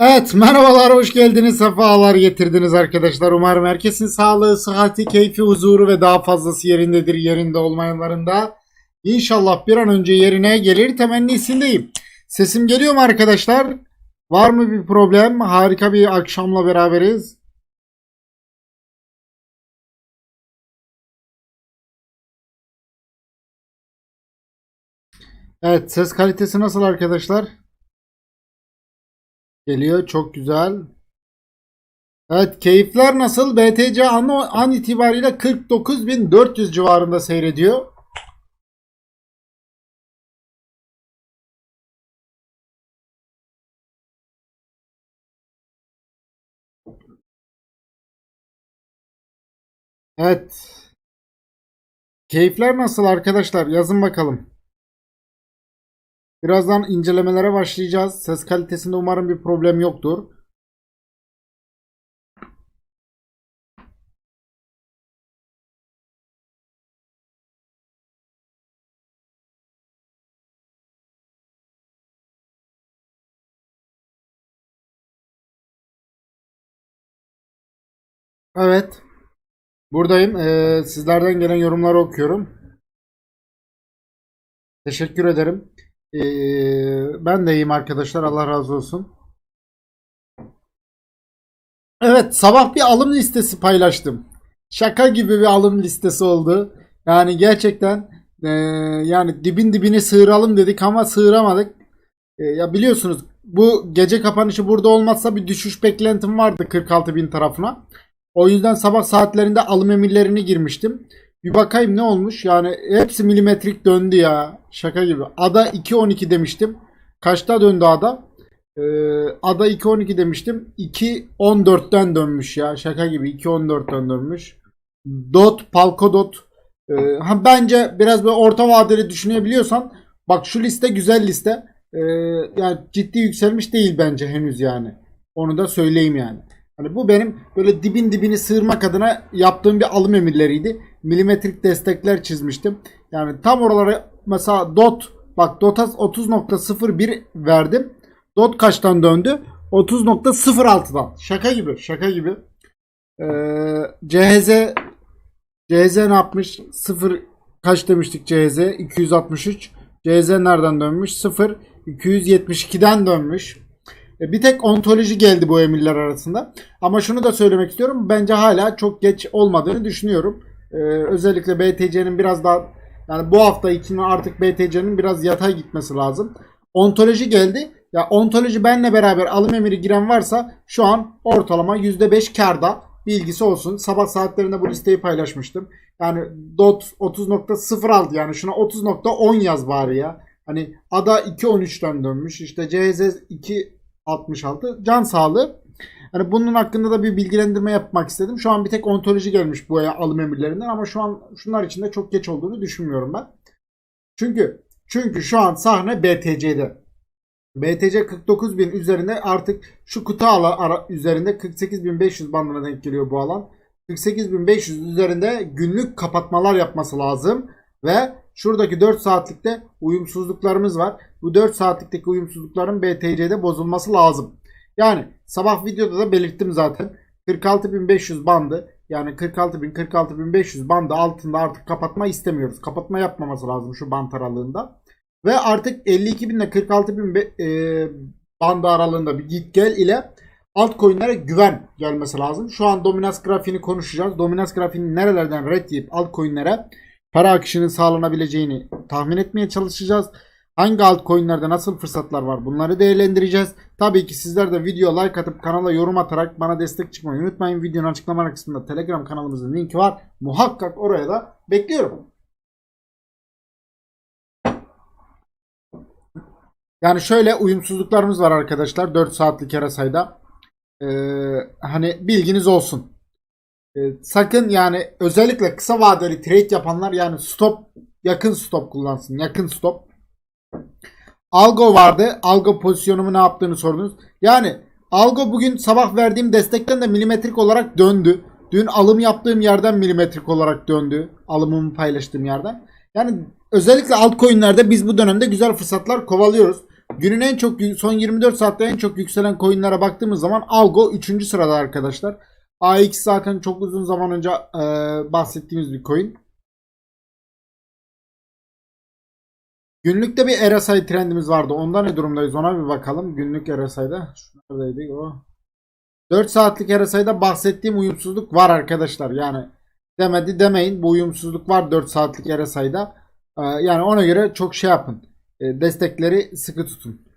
Evet merhabalar hoş geldiniz sefalar getirdiniz arkadaşlar. Umarım herkesin sağlığı sıhhati keyfi huzuru ve daha fazlası yerindedir yerinde olmayanların İnşallah bir an önce yerine gelir temennisindeyim sesim geliyor mu arkadaşlar? Var mı bir problem? Harika bir akşamla beraberiz. Evet ses kalitesi nasıl arkadaşlar Geliyor çok güzel. Evet keyifler nasıl? BTC an, an itibariyle 49.400 civarında seyrediyor. Evet. Keyifler nasıl arkadaşlar? Yazın bakalım. Birazdan incelemelere başlayacağız. Ses kalitesinde umarım bir problem yoktur. Evet. Buradayım. Ee, sizlerden gelen yorumları okuyorum. Teşekkür ederim. Ee, ben de iyiyim arkadaşlar. Allah razı olsun. Evet, sabah bir alım listesi paylaştım. Şaka gibi bir alım listesi oldu. Yani gerçekten e, yani dibin dibini sığıralım dedik ama sığıramadık. E, ya biliyorsunuz bu gece kapanışı burada olmazsa bir düşüş beklentim vardı 46 bin tarafına. O yüzden sabah saatlerinde alım emirlerini girmiştim. Bir bakayım ne olmuş. Yani hepsi milimetrik döndü ya. Şaka gibi. Ada 2.12 demiştim. Kaçta döndü ada? Ee, ada 2.12 demiştim. 2.14'ten dönmüş ya. Şaka gibi 2.14'ten dönmüş. Dot, Palkodot. Ee, ha, bence biraz böyle orta vadeli düşünebiliyorsan bak şu liste güzel liste. Ee, yani ciddi yükselmiş değil bence henüz yani. Onu da söyleyeyim yani. Hani bu benim böyle dibin dibini sığırmak adına yaptığım bir alım emirleriydi. Milimetrik destekler çizmiştim. Yani tam oralara mesela dot bak dot'a 30.01 verdim. Dot kaçtan döndü? 30.06'dan. Şaka gibi, şaka gibi. Ee, CHZ CHZ ne yapmış? 0 kaç demiştik CHZ? 263. CHZ nereden dönmüş? 0 272'den dönmüş. E, bir tek ontoloji geldi bu emirler arasında. Ama şunu da söylemek istiyorum. Bence hala çok geç olmadığını düşünüyorum. Ee, özellikle BTC'nin biraz daha yani bu hafta için artık BTC'nin biraz yatay gitmesi lazım. Ontoloji geldi. Ya ontoloji benle beraber alım emiri giren varsa şu an ortalama %5 karda bilgisi olsun. Sabah saatlerinde bu listeyi paylaşmıştım. Yani DOT 30.06 yani şuna 30.10 yaz bari ya. Hani ADA 2.13'ten dönmüş. İşte CHZ 2.66 can sağlığı. Hani bunun hakkında da bir bilgilendirme yapmak istedim. Şu an bir tek ontoloji gelmiş bu alım emirlerinden ama şu an şunlar için de çok geç olduğunu düşünmüyorum ben. Çünkü çünkü şu an sahne BTC'de. BTC 49.000 üzerinde artık şu kutu ala ara, üzerinde 48.500 bandına denk geliyor bu alan. 48.500 üzerinde günlük kapatmalar yapması lazım ve şuradaki 4 saatlikte uyumsuzluklarımız var. Bu 4 saatlikteki uyumsuzlukların BTC'de bozulması lazım. Yani sabah videoda da belirttim zaten. 46.500 bandı yani 46.000 46.500 bandı altında artık kapatma istemiyoruz. Kapatma yapmaması lazım şu band aralığında. Ve artık 52.000 ile 46.000 e, bandı aralığında bir git gel ile altcoin'lere güven gelmesi lazım. Şu an dominans grafiğini konuşacağız. Dominans grafiğini nerelerden red yiyip altcoin'lere para akışının sağlanabileceğini tahmin etmeye çalışacağız. Hangi altcoin'lerde nasıl fırsatlar var bunları değerlendireceğiz. Tabii ki sizler de video like atıp kanala yorum atarak bana destek çıkmayı unutmayın. Videonun açıklama kısmında Telegram kanalımızın linki var. Muhakkak oraya da bekliyorum. Yani şöyle uyumsuzluklarımız var arkadaşlar 4 saatlik ara sayda. Ee, hani bilginiz olsun. Ee, sakın yani özellikle kısa vadeli trade yapanlar yani stop yakın stop kullansın. Yakın stop. Algo vardı. Algo pozisyonumu ne yaptığını sordunuz. Yani Algo bugün sabah verdiğim destekten de milimetrik olarak döndü. Dün alım yaptığım yerden milimetrik olarak döndü. Alımımı paylaştığım yerden. Yani özellikle altcoin'lerde biz bu dönemde güzel fırsatlar kovalıyoruz. Günün en çok son 24 saatte en çok yükselen coinlere baktığımız zaman Algo 3. sırada arkadaşlar. AX zaten çok uzun zaman önce e, bahsettiğimiz bir coin. Günlükte bir RSI trendimiz vardı. Onda ne durumdayız ona bir bakalım. Günlük RSI'da. Şu neredeydi o? 4 saatlik RSI'da bahsettiğim uyumsuzluk var arkadaşlar. Yani demedi demeyin. Bu uyumsuzluk var 4 saatlik RSI'da. Ee, yani ona göre çok şey yapın. Ee, destekleri sıkı tutun.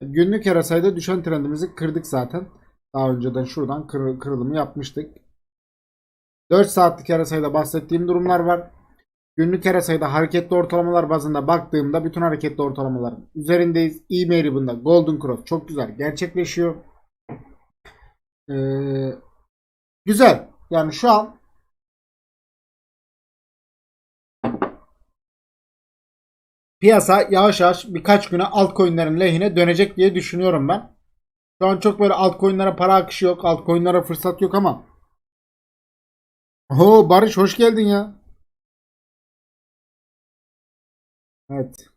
Günlük RSI'da düşen trendimizi kırdık zaten. Daha önceden şuradan kır- kırılımı yapmıştık. 4 saatlik RSI'da bahsettiğim durumlar var. Günlük RSI'da hareketli ortalamalar bazında baktığımda bütün hareketli ortalamaların üzerindeyiz. E-mail bunda Golden Cross çok güzel gerçekleşiyor. Ee, güzel. Yani şu an piyasa yavaş yavaş birkaç güne altcoin'lerin lehine dönecek diye düşünüyorum ben. Şu an çok böyle altcoin'lere para akışı yok. Altcoin'lere fırsat yok ama. Oo Barış hoş geldin ya. Evet.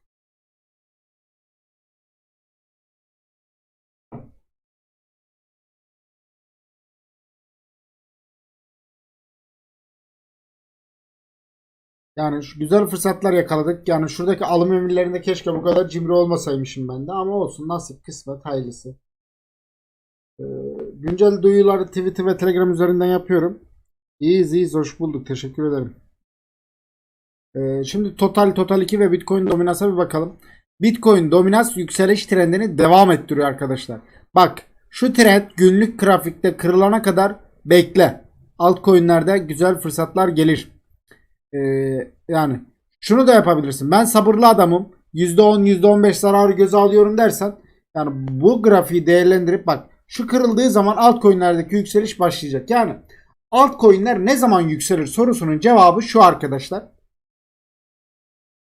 Yani şu güzel fırsatlar yakaladık. Yani şuradaki alım emirlerinde keşke bu kadar cimri olmasaymışım ben de. Ama olsun nasip kısmet hayırlısı. Ee, güncel duyuları Twitter ve Telegram üzerinden yapıyorum. İyiyiz iyiyiz hoş bulduk. Teşekkür ederim. Ee, şimdi Total Total 2 ve Bitcoin dominansa bir bakalım. Bitcoin dominans yükseliş trendini devam ettiriyor arkadaşlar. Bak şu trend günlük grafikte kırılana kadar bekle. Altcoin'lerde güzel fırsatlar gelir. Ee, yani şunu da yapabilirsin. Ben sabırlı adamım. %10 %15 zararı göze alıyorum dersen yani bu grafiği değerlendirip bak şu kırıldığı zaman altcoin'lerdeki yükseliş başlayacak. Yani altcoin'ler ne zaman yükselir sorusunun cevabı şu arkadaşlar.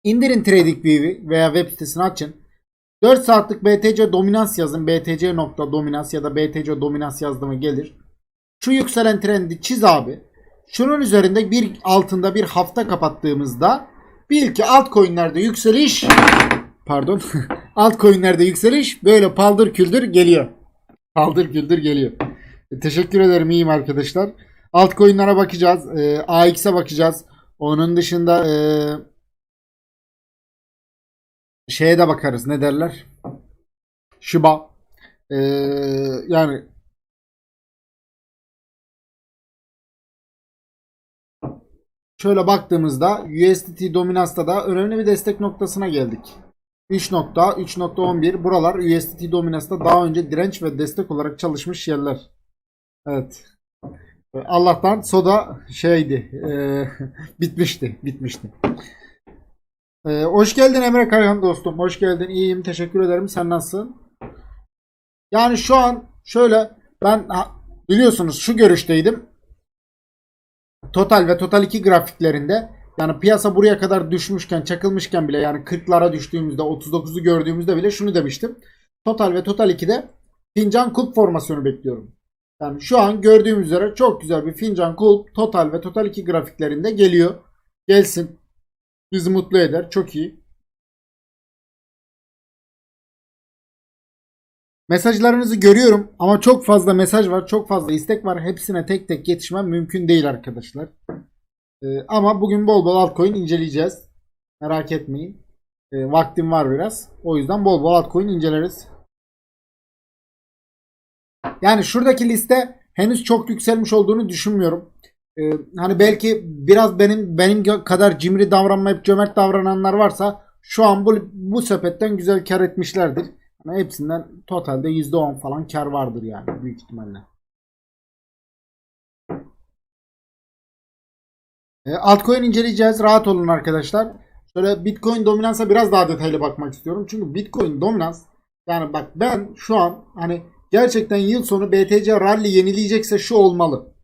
İndirin TradingView'i veya web sitesini açın. 4 saatlik BTC dominans yazın. BTC nokta dominans ya da BTC dominans yazdığımı gelir. Şu yükselen trendi çiz abi. Şunun üzerinde bir altında bir hafta kapattığımızda bil ki altcoin'lerde yükseliş pardon altcoin'lerde yükseliş böyle paldır küldür geliyor. Paldır küldür geliyor. E, teşekkür ederim iyiyim arkadaşlar. Altcoin'lara bakacağız. E, AX'e bakacağız. Onun dışında e, şeye de bakarız. Ne derler? Shiba. E, yani şöyle baktığımızda USDT dominansta da önemli bir destek noktasına geldik. 3.3.11 buralar USDT dominansta daha önce direnç ve destek olarak çalışmış yerler. Evet. Allah'tan soda şeydi. e, bitmişti. Bitmişti. E, hoş geldin Emre Kayhan dostum. Hoş geldin. İyiyim. Teşekkür ederim. Sen nasılsın? Yani şu an şöyle ben biliyorsunuz şu görüşteydim. Total ve Total 2 grafiklerinde yani piyasa buraya kadar düşmüşken çakılmışken bile yani 40'lara düştüğümüzde 39'u gördüğümüzde bile şunu demiştim. Total ve Total 2'de fincan kulp formasyonu bekliyorum. Yani şu an gördüğümüz üzere çok güzel bir fincan kulp Total ve Total 2 grafiklerinde geliyor. Gelsin. Bizi mutlu eder. Çok iyi. Mesajlarınızı görüyorum ama çok fazla mesaj var, çok fazla istek var. Hepsine tek tek yetişmem mümkün değil arkadaşlar. Ee, ama bugün bol bol altcoin inceleyeceğiz. Merak etmeyin. Ee, vaktim var biraz. O yüzden bol bol altcoin inceleriz. Yani şuradaki liste henüz çok yükselmiş olduğunu düşünmüyorum. Ee, hani belki biraz benim benim kadar cimri davranmayıp cömert davrananlar varsa şu an bu, bu sepetten güzel kar etmişlerdir. Ama hepsinden totalde %10 falan kar vardır yani büyük ihtimalle. E, altcoin inceleyeceğiz. Rahat olun arkadaşlar. Şöyle Bitcoin dominansa biraz daha detaylı bakmak istiyorum. Çünkü Bitcoin dominans yani bak ben şu an hani gerçekten yıl sonu BTC rally yenileyecekse şu olmalı.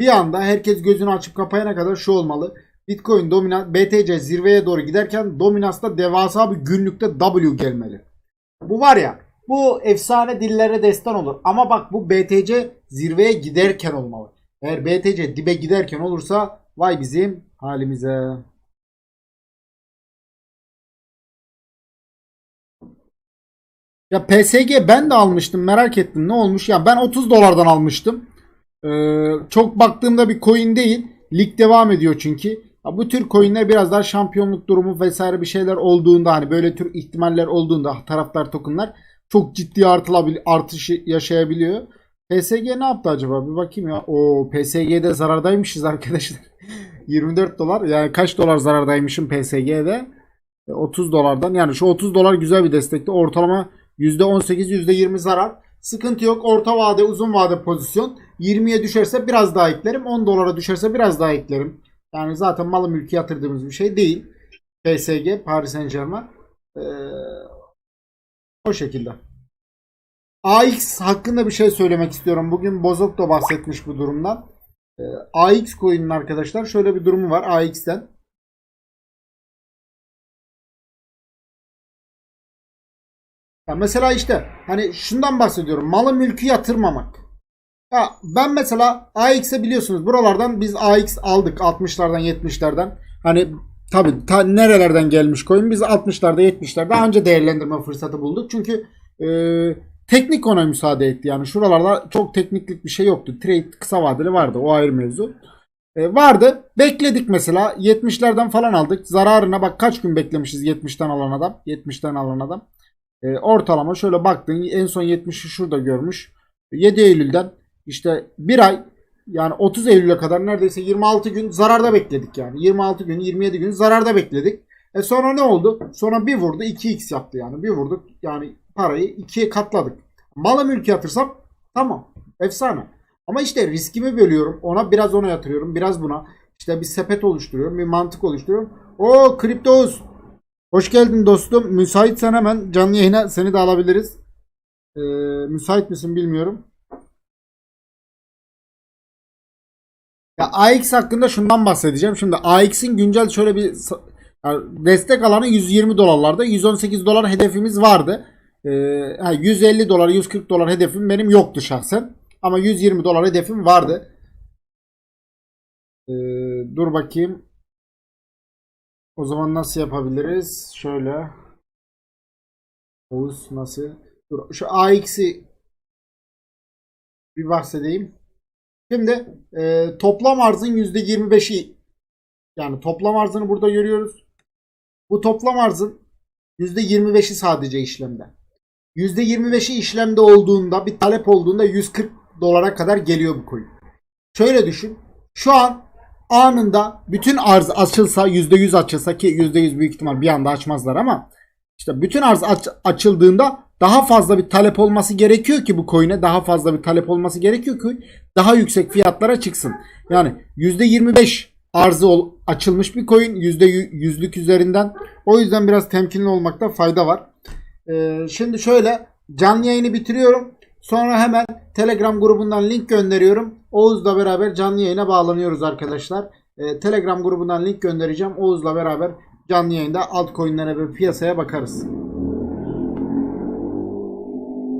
Bir anda herkes gözünü açıp kapayana kadar şu olmalı. Bitcoin dominans BTC zirveye doğru giderken dominansta devasa bir günlükte W gelmeli. Bu var ya bu efsane dillere destan olur. Ama bak bu BTC zirveye giderken olmalı. Eğer BTC dibe giderken olursa vay bizim halimize. Ya PSG ben de almıştım merak ettim ne olmuş ya ben 30 dolardan almıştım. Ee, çok baktığımda bir coin değil. Lig devam ediyor çünkü. Ya bu tür coinler biraz daha şampiyonluk durumu vesaire bir şeyler olduğunda hani böyle tür ihtimaller olduğunda taraftar tokenlar çok ciddi artılabil artış yaşayabiliyor. PSG ne yaptı acaba? Bir bakayım ya. O PSG'de zarardaymışız arkadaşlar. 24 dolar. Yani kaç dolar zarardaymışım PSG'de? E, 30 dolardan. Yani şu 30 dolar güzel bir destekti. Ortalama %18 %20 zarar. Sıkıntı yok. Orta vade uzun vade pozisyon. 20'ye düşerse biraz daha eklerim. 10 dolara düşerse biraz daha eklerim. Yani zaten malı mülki yatırdığımız bir şey değil. PSG, Paris Saint Germain. Ee, o şekilde. AX hakkında bir şey söylemek istiyorum. Bugün Bozok da bahsetmiş bu durumdan. Ee, AX coin'in arkadaşlar şöyle bir durumu var AX'ten. Ya mesela işte hani şundan bahsediyorum. Malı mülkü yatırmamak. Ya ben mesela AX'e biliyorsunuz buralardan biz AX aldık 60'lardan 70'lerden. Hani tabi ta nerelerden gelmiş coin biz 60'larda 70'lerde anca değerlendirme fırsatı bulduk. Çünkü e, teknik ona müsaade etti. Yani şuralarda çok tekniklik bir şey yoktu. Trade kısa vadeli vardı o ayrı mevzu. E, vardı. Bekledik mesela 70'lerden falan aldık. Zararına bak kaç gün beklemişiz 70'ten alan adam. 70'ten alan adam. E, ortalama şöyle baktın en son 70'i şurada görmüş. 7 Eylül'den işte bir ay yani 30 Eylül'e kadar neredeyse 26 gün zararda bekledik yani. 26 gün 27 gün zararda bekledik. E sonra ne oldu? Sonra bir vurdu 2x yaptı yani. Bir vurduk yani parayı ikiye katladık. Malı mülki yatırsam tamam efsane. Ama işte riskimi bölüyorum. Ona biraz ona yatırıyorum. Biraz buna. İşte bir sepet oluşturuyorum. Bir mantık oluşturuyorum. O kriptoz. Hoş geldin dostum. Müsaitsen hemen canlı yayına seni de alabiliriz. Ee, müsait misin bilmiyorum. Ya AX hakkında şundan bahsedeceğim. Şimdi AX'in güncel şöyle bir yani destek alanı 120 dolarlarda. 118 dolar hedefimiz vardı. Ee, ha, 150 dolar, 140 dolar hedefim benim yoktu şahsen. Ama 120 dolar hedefim vardı. Ee, dur bakayım. O zaman nasıl yapabiliriz? Şöyle. Oğuz nasıl? Dur, şu AX'i bir bahsedeyim. Şimdi e, toplam arzın %25'i yani toplam arzını burada görüyoruz. Bu toplam arzın %25'i sadece işlemde. %25'i işlemde olduğunda bir talep olduğunda 140 dolara kadar geliyor bu coin. Şöyle düşün. Şu an anında bütün arz açılsa %100 açılsa ki %100 büyük ihtimal bir anda açmazlar ama işte bütün arz aç- açıldığında daha fazla bir talep olması gerekiyor ki bu coin'e daha fazla bir talep olması gerekiyor ki daha yüksek fiyatlara çıksın. Yani %25 arzı ol- açılmış bir coin %100'lük üzerinden. O yüzden biraz temkinli olmakta fayda var. Ee, şimdi şöyle canlı yayını bitiriyorum. Sonra hemen Telegram grubundan link gönderiyorum. Oğuz'la beraber canlı yayına bağlanıyoruz arkadaşlar. Ee, Telegram grubundan link göndereceğim. Oğuz'la beraber canlı yayında altcoin'lere ve piyasaya bakarız.